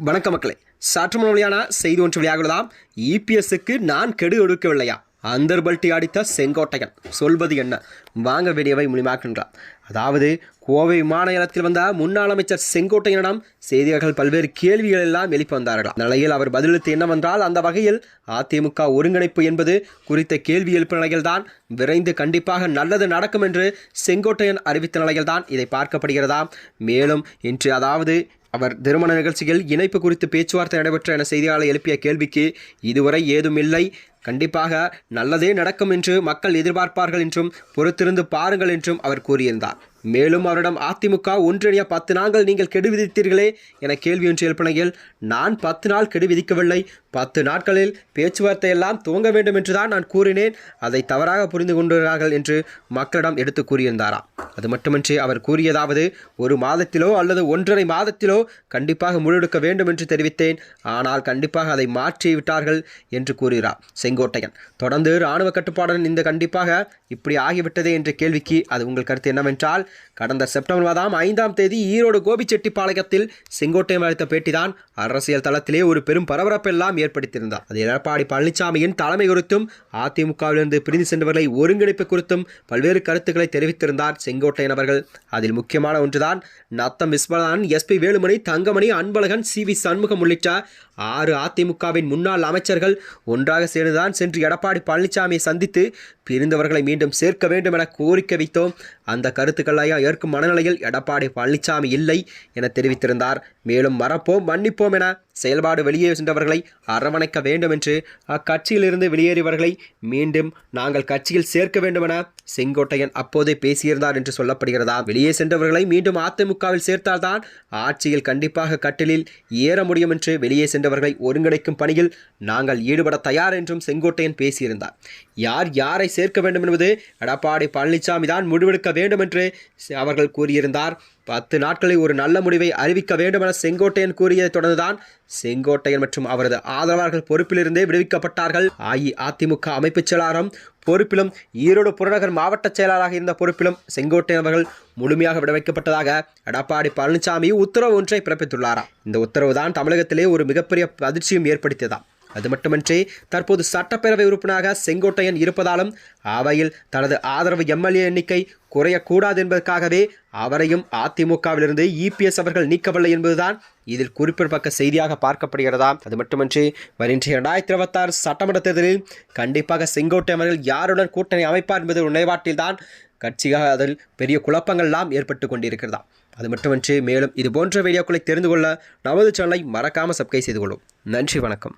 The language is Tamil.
வணக்க மக்களே. சற்று மொழியான செய்தி ஒன்று வெளியாகுவதாம் இபிஎஸ்க்கு நான் கெடு ஒடுக்கவில்லையா அந்தர்பல்ட்டி அடித்த செங்கோட்டையன். சொல்வது என்ன? வாங்க வேண்டியவை முழுமாக்கின்றார் அதாவது கோவை விமான நிலையத்தில் வந்த முன்னாள் அமைச்சர் செங்கோட்டையனிடம் செய்தியாளர்கள் பல்வேறு கேள்விகள் எல்லாம் எழுப்பி வந்தார்கள் நிலையில் அவர் பதிலளித்து என்னவென்றால் அந்த வகையில் அதிமுக ஒருங்கிணைப்பு என்பது குறித்த கேள்வி எழுப்பு நிலையில்தான் விரைந்து கண்டிப்பாக நல்லது நடக்கும் என்று செங்கோட்டையன் அறிவித்த நிலையில்தான் இதை பார்க்கப்படுகிறதா மேலும் இன்று அதாவது அவர் திருமண நிகழ்ச்சியில் இணைப்பு குறித்து பேச்சுவார்த்தை நடைபெற்ற என செய்தியாளர் எழுப்பிய கேள்விக்கு இதுவரை ஏதும் இல்லை. கண்டிப்பாக நல்லதே நடக்கும் என்று மக்கள் எதிர்பார்ப்பார்கள் என்றும் பொறுத்திருந்து பாருங்கள் என்றும் அவர் கூறியிருந்தார். மேலும் அவரிடம் அதிமுக ஒன்றிணைய பத்து நாள்கள் நீங்கள் கெடு விதித்தீர்களே என கேள்வி ஒன்று எழுப்பினையில் நான் பத்து நாள் கெடு விதிக்கவில்லை. பத்து நாட்களில் பேச்சுவார்த்தை எல்லாம் துவங்க வேண்டும் என்றுதான் நான் கூறினேன். அதை தவறாக புரிந்து கொண்டுள்ளார்கள் என்று மக்களிடம் எடுத்து கூறியிருந்தாராம். அது மட்டுமின்றி அவர் கூறியதாவது ஒரு மாதத்திலோ அல்லது ஒன்றரை மாதத்திலோ கண்டிப்பாக முழுவெடுக்க வேண்டும் என்று தெரிவித்தேன். ஆனால் கண்டிப்பாக அதை மாற்றி விட்டார்கள் என்று கூறுகிறார். செங்கோட்டையன். தொடர்ந்து இராணுவ கட்டுப்பாடுடன் இந்த கண்டிப்பாக இப்படி ஆகிவிட்டதே என்ற கேள்விக்கு அது உங்கள் கருத்து என்னவென்றால் கடந்த செப்டம்பர் மாதம் ஐந்தாம் தேதி ஈரோடு கோபிச்செட்டிப்பாளையத்தில் செங்கோட்டையன் அளித்த பேட்டிதான் அரசியல் தளத்திலே ஒரு பெரும் பரபரப்பெல்லாம் ஏற்படுத்தியிருந்தார். அது எடப்பாடி பழனிசாமியின் தலைமை குறித்தும் அதிமுகவிலிருந்து பிரிந்து சென்றவர்களை ஒருங்கிணைப்பு குறித்தும் பல்வேறு கருத்துக்களை தெரிவித்திருந்தார் செங்கோட்டையன் அவர்கள். அதில் முக்கியமான ஒன்றுதான் Natham Viswanathan SP Velumani Thangamani Anbazhagan C V Shanmugam உள்ளிட்ட ஆறு அதிமுகவின் முன்னாள் அமைச்சர்கள் ஒன்றாக தான் சென்று எடப்பாடி பழனிசாமியை சந்தித்து பிரிந்தவர்களை மீண்டும் சேர்க்க வேண்டும் என கோரிக்கை வைத்தோம். அந்த கருத்துக்களையும் ஏற்கும் மனநிலையில் எடப்பாடி பழனிசாமி இல்லை என தெரிவித்திருந்தார். மேலும் மறப்போம் மன்னிப்போம் என செயல்பாடு வெளியே சென்றவர்களை அரவணைக்க வேண்டும் என்று அக்கட்சியிலிருந்து வெளியேறியவர்களை மீண்டும் நாங்கள் கட்சியில் சேர்க்க வேண்டுமென செங்கோட்டையன் அப்போதே பேசியிருந்தார் என்று சொல்லப்படுகிறதா? வெளியே சென்றவர்களை மீண்டும் அதிமுகவில் சேர்த்தால்தான் ஆட்சியில் கண்டிப்பாக கட்டிலில் ஏற முடியும் என்று வெளியே சென்றவர்களை ஒருங்கிணைக்கும் பணியில் நாங்கள் ஈடுபட தயார் என்றும் செங்கோட்டையன் பேசியிருந்தார். யார் யாரை சேர்க்க வேண்டும் என்பது எடப்பாடி பழனிசாமி தான் முடிவெடுக்க வேண்டும் என்று அவர்கள் கூறியிருந்தார். பத்து நாட்களில் ஒரு நல்ல முடிவை அறிவிக்க வேண்டும் என செங்கோட்டையன் கூறியதைத் தொடர்ந்துதான் செங்கோட்டையன் மற்றும் அவரது ஆதரவாளர்கள் பொறுப்பிலிருந்தே விடுவிக்கப்பட்டார்கள். அஇஅதிமுக அமைப்புச் செயலாளரும் பொறுப்பிலும் ஈரோடு புறநகர் மாவட்ட செயலாளராக இருந்த பொறுப்பிலும் செங்கோட்டையன் அவர்கள் முழுமையாக விடுவிக்கப்பட்டதாக எடப்பாடி பழனிசாமி உத்தரவு ஒன்றை பிறப்பித்துள்ளாராம். இந்த உத்தரவு தான் தமிழகத்திலே ஒரு மிகப்பெரிய அதிர்ச்சியும் ஏற்படுத்தியதாம். அது மட்டுமின்றி தற்போது சட்டப்பேரவை உறுப்பினராக செங்கோட்டையன் இருப்பதாலும் அவையில் தனது ஆதரவு எம்எல்ஏ எண்ணிக்கை குறையக்கூடாது என்பதற்காகவே அவரையும் அதிமுகவிலிருந்து இபிஎஸ் அவர்கள் நீக்கவில்லை என்பதுதான் இதில் குறிப்பிடத்தக்க செய்தியாக பார்க்கப்படுகிறதா? அது மட்டுமின்றி வருகின்ற இரண்டாயிரத்தி இருபத்தாறு சட்டமன்ற தேர்தலில் கண்டிப்பாக செங்கோட்டை அவர்கள் யாருடன் கூட்டணி அமைப்பார் என்பது ஒரு நிலைப்பாட்டில்தான் கட்சியாக அதில் பெரிய குழப்பங்கள்லாம் ஏற்பட்டு கொண்டிருக்கிறதா? அது மட்டுமின்றி மேலும் இது போன்ற வீடியோக்களை தெரிந்து கொள்ள நமது சேனலை மறக்காமல் சப்ஸ்கிரைப் செய்து கொள்ளும். நன்றி வணக்கம்.